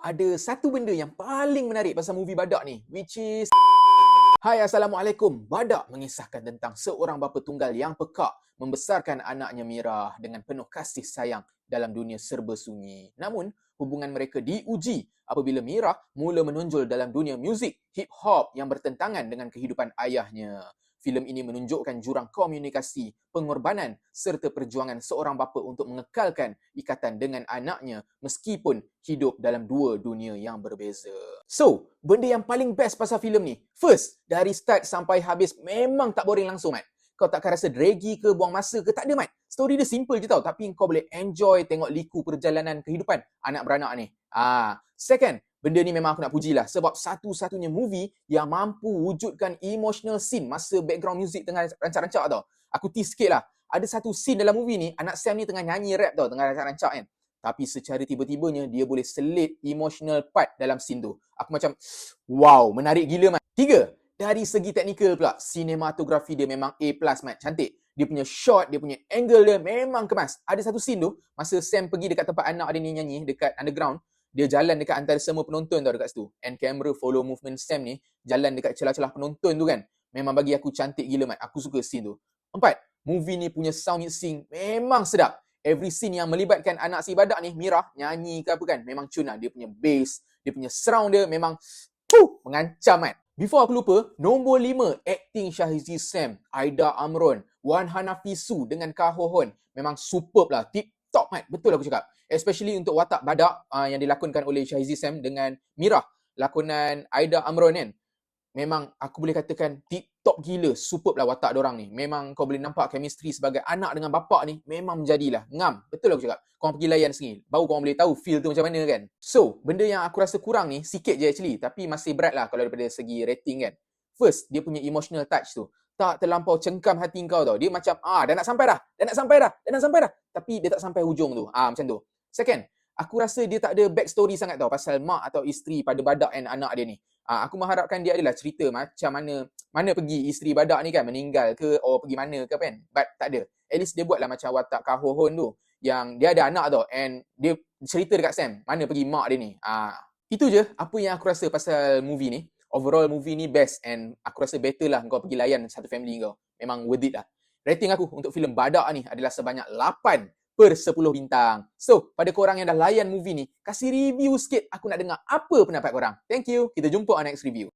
ada satu benda yang paling menarik pasal movie Badak ni which is Hai Assalamualaikum. Badak mengisahkan tentang seorang bapa tunggal yang pekak membesarkan anaknya Mira dengan penuh kasih sayang dalam dunia serba sunyi. Namun, hubungan mereka diuji apabila Mira mula menonjol dalam dunia muzik hip hop yang bertentangan dengan kehidupan ayahnya. Filem ini menunjukkan jurang komunikasi, pengorbanan serta perjuangan seorang bapa untuk mengekalkan ikatan dengan anaknya meskipun hidup dalam dua dunia yang berbeza. So, benda yang paling best pasal filem ni, first, dari start sampai habis memang tak boring langsung, Mat. Kau takkan rasa draggy ke, buang masa ke, tak ada, Mat. Story dia simple je tau, tapi kau boleh enjoy tengok liku perjalanan kehidupan anak beranak ni. Ah, second, benda ni memang aku nak pujilah sebab satu-satunya movie yang mampu wujudkan emotional scene masa background music tengah rancak-rancak tau. Aku tease sikit lah. Ada satu scene dalam movie ni, anak Sam ni tengah nyanyi rap tau, tengah rancak-rancak kan. Tapi secara tiba-tibanya, dia boleh selit emotional part dalam scene tu. Aku macam, wow, menarik gila, Mat. Tiga, dari segi teknikal pula, sinematografi dia memang A+, Mat. Cantik. Dia punya shot, dia punya angle dia memang kemas. Ada satu scene tu, masa Sam pergi dekat tempat anak dia ni nyanyi, dekat underground, dia jalan dekat antara semua penonton tau dekat situ. And camera follow movement Sam ni jalan dekat celah-celah penonton tu kan. Memang bagi aku cantik gila mat. Aku suka scene tu. Empat, movie ni punya sound mixing memang sedap. Every scene yang melibatkan anak si badak ni, Mira, nyanyi ke apa kan, memang cun lah. Dia punya bass, dia punya surround dia memang puh, mengancam kan. Before aku lupa, nombor lima, acting Syahizi Sam, Aida Amron, Wan Hanafisu dengan Kahohon. Memang superb lah. Tip top mat. Betul aku cakap. Especially untuk watak badak uh, yang dilakonkan oleh Syahizi Sam dengan Mira lakonan Aida Amron kan? Memang aku boleh katakan tip top gila superb lah watak orang ni. Memang kau boleh nampak chemistry sebagai anak dengan bapak ni memang menjadilah ngam. Betul aku cakap. Kau pergi layan sendiri. Baru kau boleh tahu feel tu macam mana kan? So benda yang aku rasa kurang ni sikit je actually. Tapi masih berat lah kalau daripada segi rating kan? First dia punya emotional touch tu tak terlampau cengkam hati kau tau dia macam ah dah nak sampai dah dah nak sampai dah dah nak sampai dah tapi dia tak sampai hujung tu ah macam tu Second, aku rasa dia tak ada backstory sangat tau pasal mak atau isteri pada badak dan anak dia ni. Ha, aku mengharapkan dia adalah cerita macam mana mana pergi isteri badak ni kan meninggal ke atau pergi mana ke kan. But tak ada. At least dia buatlah macam watak kahohon tu yang dia ada anak tau and dia cerita dekat Sam mana pergi mak dia ni. Ha, itu je apa yang aku rasa pasal movie ni. Overall movie ni best and aku rasa better lah kau pergi layan satu family kau. Memang worth it lah. Rating aku untuk filem Badak ni adalah sebanyak 8 per 10 bintang. So, pada korang yang dah layan movie ni, kasih review sikit. Aku nak dengar apa pendapat korang. Thank you. Kita jumpa on next review.